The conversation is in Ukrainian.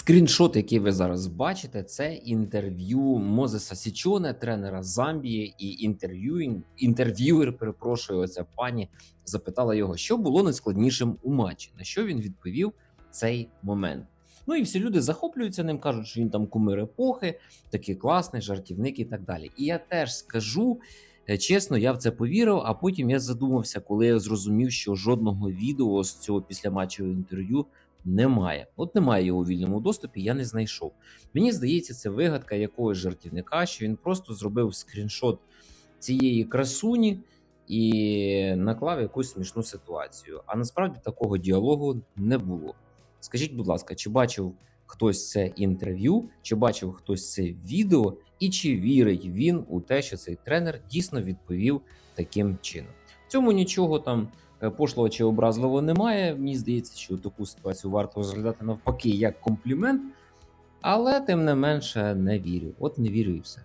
Скріншот, який ви зараз бачите, це інтерв'ю Мозеса Січоне, тренера Замбії, і інтерв'ю інтерв'юер, перепрошую, оця пані запитала його, що було найскладнішим у матчі. На що він відповів цей момент. Ну і всі люди захоплюються ним, кажуть, що він там кумир епохи, такий класний, жартівник і так далі. І я теж скажу. е, Чесно, я в це повірив, а потім я задумався, коли я зрозумів, що жодного відео з цього післяматчевого інтерв'ю немає. От немає його у вільному доступі, я не знайшов. Мені здається, це вигадка якогось жартівника, що він просто зробив скріншот цієї красуні і наклав якусь смішну ситуацію. А насправді такого діалогу не було. Скажіть, будь ласка, чи бачив хтось це інтерв'ю, чи бачив хтось це відео, і чи вірить він у те, що цей тренер дійсно відповів таким чином? Цьому нічого там е, пошлого чи образливого немає. Мені здається, що таку ситуацію варто розглядати навпаки як комплімент, але тим не менше не вірю. От не вірю і все.